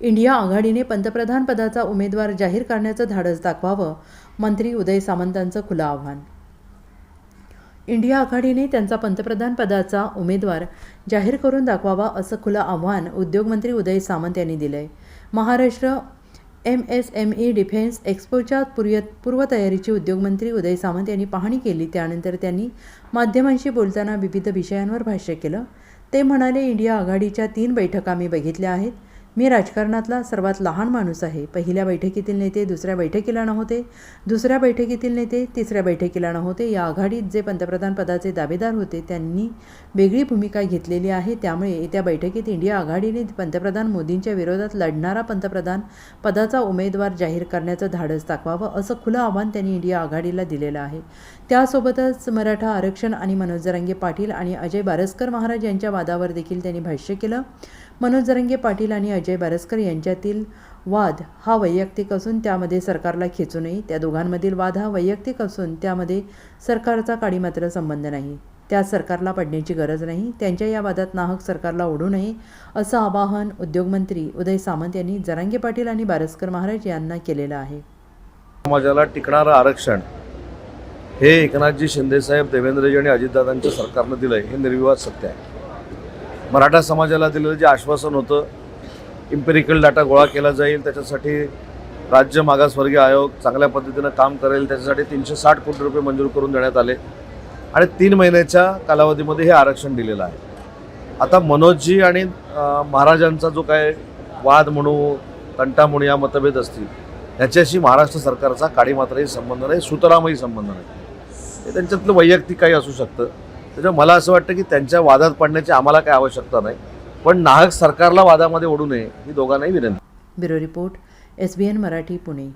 India आघाडीने पंतप्रधानपदाचा उमेदवार जाहीर करण्याचं धाडस दाखवावं मंत्री उदय सामंतांचं खुलं आव्हान. इंडिया आघाडीने त्यांचा पंतप्रधान पदाचा उमेदवार जाहीर करून दाखवावा असं खुलं आव्हान उद्योगमंत्री उदय सामंत यांनी दिलं आहे Maharashtra M S M E defence एक्स्पोच्या पूर्य पूर्वतयारीची उद्योगमंत्री उदय सामंत यांनी पाहणी केली. त्यानंतर त्यांनी माध्यमांशी बोलताना विविध विषयांवर भाष्य केलं. ते म्हणाले इंडिया आघाडीच्या तीन बैठका मी बघितल्या आहेत. मी राजकारणातला सर्वात लहान माणूस आहे. पहिल्या बैठकीतील नेते दुसऱ्या बैठकीला नव्हते. दुसऱ्या बैठकीतील नेते तिसऱ्या बैठकीला नव्हते. या आघाडीत जे पंतप्रधान पदाचे दावेदार होते त्यांनी वेगळी भूमिका घेतलेली आहे. त्यामुळे येत्या बैठकीत इंडिया आघाडीने पंतप्रधान मोदींच्या विरोधात लढणारा पंतप्रधान पदाचा उमेदवार जाहीर करण्याचं धाडस दाखवावं असं खुलं आव्हान त्यांनी इंडिया आघाडीला दिलेलं आहे. त्यासोबतच मराठा आरक्षण आणि मनोज जरांगे पाटील आणि अजय बारस्कर महाराज यांच्या वादावर देखील त्यांनी भाष्य केलं. मनोज जरंगे पाटील आणि अजय बारस्कर यांच्यातील वाद हा वैयक्तिक असून त्यामध्ये सरकारला खेचू नये. त्या दोघांमधील वाद हा वैयक्तिक असून त्यामध्ये सरकारचा काडी मात्र संबंध नाही. त्या सरकारला पडण्याची गरज नाही. त्यांच्या या वादात नाहक सरकारला ओढू नये असं आवाहन उद्योगमंत्री उदय सामंत यांनी जरांगे पाटील आणि बारस्कर महाराज यांना केलेलं आहे. समाजाला टिकणारं आरक्षण हे एकनाथजी शिंदेसाहेब देवेंद्रजी आणि अजितदादांच्या सरकारनं दिलं आहे हे निर्विवाद सत्य आहे. मराठा समाजाला दिलेलं जे आश्वासन होतं इम्पेरिकल डाटा गोळा केला जाईल त्याच्यासाठी राज्य मागासवर्गीय आयोग चांगल्या पद्धतीनं काम करेल त्याच्यासाठी तीनशे साठ कोटी रुपये मंजूर करून देण्यात आले. आणि तीन महिन्याच्या कालावधीमध्ये हे आरक्षण दिलेलं आहे. आता मनोजजी आणि महाराजांचा जो काय वाद म्हणू तंटा म्हणू या मतभेद असतील ह्याच्याशी महाराष्ट्र सरकारचा काडीमात्रही संबंध नाही सुतरामही संबंध नाही. हे त्यांच्यातलं वैयक्तिक काही असू शकतं. त्याच्यामुळे मला असं वाटतं की त्यांच्या वादात पडण्याची आम्हाला काय आवश्यकता नाही. पण नाहक सरकारला वादामध्ये ओढू नये ही दोघांनाही विनंती. Bureau report S B N Marathi Pune.